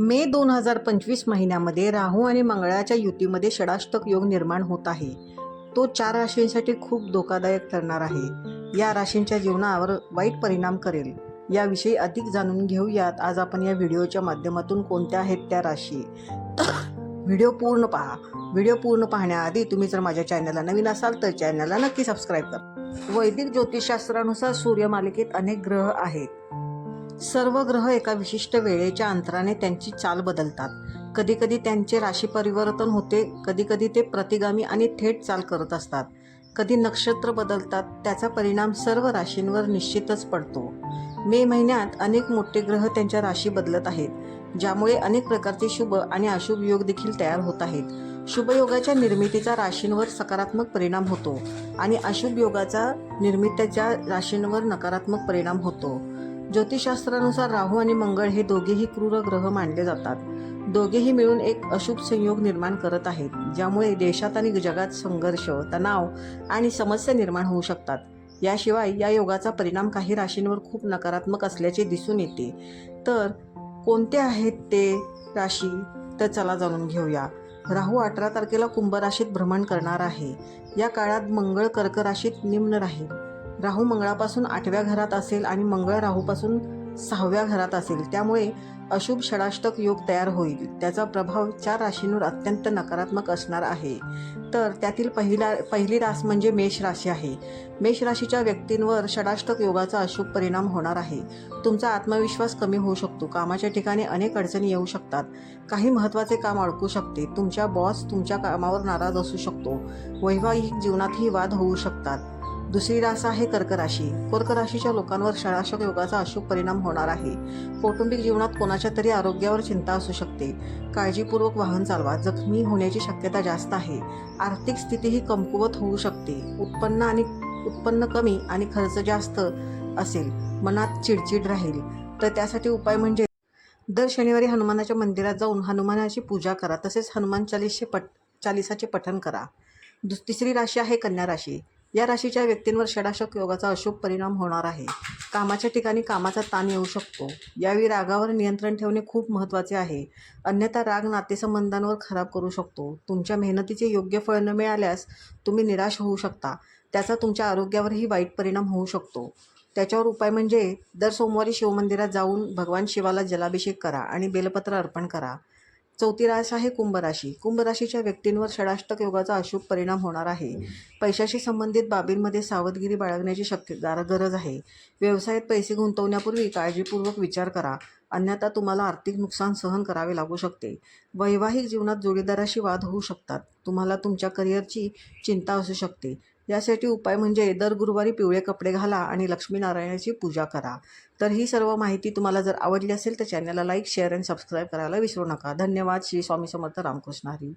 मे दोन हजार पंचवीस महिन्यामध्ये राहू आणि मंगळाच्या युतीमध्ये षडाष्टक योग निर्माण होत आहे. तो चार राशींसाठी खूप धोकादायक ठरणार आहे. या राशींच्या जीवनावर वाईट परिणाम करेल. याविषयी अधिक जाणून घेऊयात. आज आपण या व्हिडिओच्या माध्यमातून कोणत्या आहेत त्या राशी? व्हिडिओ पूर्ण पहा. व्हिडिओ पूर्ण पाहण्याआधी तुम्ही जर माझ्या चॅनलला नवीन असाल तर चॅनलला नक्की सबस्क्राईब करा. वैदिक ज्योतिषशास्त्रानुसार सूर्यमालिकेत अनेक ग्रह आहेत. सर्व ग्रह एका विशिष्ट वेळेच्या अंतराने त्यांची चाल बदलतात. कधीकधी त्यांचे राशी परिवर्तन होते कधीकधी ते प्रतिगामी आणि थेट चाल करत असतात. कधी नक्षत्र बदलतात त्याचा परिणाम सर्व राशींवर निश्चितच पडतो. मे महिन्यात अनेक मोठे ग्रह त्यांच्या राशी बदलत आहेत ज्यामुळे अनेक प्रकारचे शुभ आणि अशुभ योग देखील तयार होत आहेत. शुभयोगाच्या निर्मितीचा राशींवर सकारात्मक परिणाम होतो आणि अशुभ योगाचा निर्मित्याच्या राशींवर नकारात्मक परिणाम होतो. ज्योतिषशास्त्रानुसार राहू आणि मंगळ हे दोघेही क्रूर ग्रह मानले जातात. दोघेही मिळून एक अशुभ संयोग निर्माण करत आहेत ज्यामुळे देशात आणि जगात संघर्ष तणाव आणि समस्या निर्माण होऊ शकतात. याशिवाय या योगाचा परिणाम काही राशींवर खूप नकारात्मक असल्याचे दिसून येते. तर कोणते आहेत ते राशी? तर चला जाणून घेऊया. राहू अठरा तारखेला कुंभ राशीत भ्रमण करणार आहे. या काळात मंगळ कर्क राशीत निम्न राहील. राहू मंगळापासून आठव्या घरात असेल आणि मंगळ राहूपासून सहाव्या घरात असेल. त्यामुळे अशुभ षडाष्टक योग तयार होईल. त्याचा प्रभाव चार राशींवर अत्यंत नकारात्मक असणार आहे. तर त्यातील पहिला पहिली रास म्हणजे मेष राशी आहे. मेष राशीच्या व्यक्तींवर षडाष्टक योगाचा अशुभ परिणाम होणार आहे. तुमचा आत्मविश्वास कमी होऊ शकतो. कामाच्या ठिकाणी अनेक अडचणी येऊ शकतात. काही महत्त्वाचे काम अडकू शकते. तुमच्या बॉस तुमच्या कामावर नाराज असू शकतो. वैवाहिक जीवनातही वाद होऊ शकतात. दुसरी रास आहे कर्क राशी. कर्क राशीच्या लोकांवर षडाष्टक योगाचा अशुभ परिणाम होणार आहे. कौटुंबिक जीवनात कोणाच्या तरी आरोग्यावर चिंता असू शकते. काळजीपूर्वक वाहन चालवा. जखमी होण्याची शक्यता जास्त आहे. आर्थिक स्थितीही कमकुवत होऊ शकते. उत्पन्न आणि उत्पन्न कमी आणि खर्च जास्त असेल. मनात चिडचिड राहील. तर त्यासाठी उपाय म्हणजे दर शनिवारी हनुमानाच्या मंदिरात जाऊन हनुमानाची पूजा करा. तसेच हनुमान चालीसचे पट चालिसाचे पठण करा. दुस तिसरी राशी आहे कन्या राशी. या राशीच्या व्यक्तींवर षडाशक योगाचा अशुभ परिणाम होणार आहे. कामाच्या ठिकाणी कामाचा ताण येऊ शकतो. यावेळी रागावर नियंत्रण ठेवणे खूप महत्त्वाचे आहे. अन्यथा राग नातेसंबंधांवर खराब करू शकतो. तुमच्या मेहनतीचे योग्य फळ न मिळाल्यास तुम्ही निराश होऊ शकता. त्याचा तुमच्या आरोग्यावरही वाईट परिणाम होऊ शकतो. त्याच्यावर उपाय म्हणजे दर सोमवारी शिवमंदिरात जाऊन भगवान शिवाला जलाभिषेक करा आणि बेलपत्र अर्पण करा. चौथी रास आहे कुंभ राशी कुंभ राशीच्या व्यक्तींवर षडाष्टक योगाचा अशुभ परिणाम होणार आहे. पैशाशी संबंधित बाबींमध्ये सावधगिरी बाळगण्याची शक्यता गरज आहे. व्यवसायात पैसे गुंतवण्यापूर्वी काळजीपूर्वक विचार करा. अन्यथा तुम्हाला आर्थिक नुकसान सहन करावे लागू शकते. वैवाहिक जीवनात जोडीदाराशी वाद होऊ शकतात. तुम्हाला तुमच्या करिअरची चिंता असू शकते. यासाठी उपाय म्हणजे दर गुरुवारी पिवळे कपडे घाला आणि लक्ष्मीनारायणाची पूजा करा. तर ही सर्व माहिती तुम्हाला जर आवडली असेल तर चॅनलला लाईक शेअर अँड सबस्क्राईब करायला विसरू नका. धन्यवाद. श्री स्वामी समर्थ रामकृष्ण हरी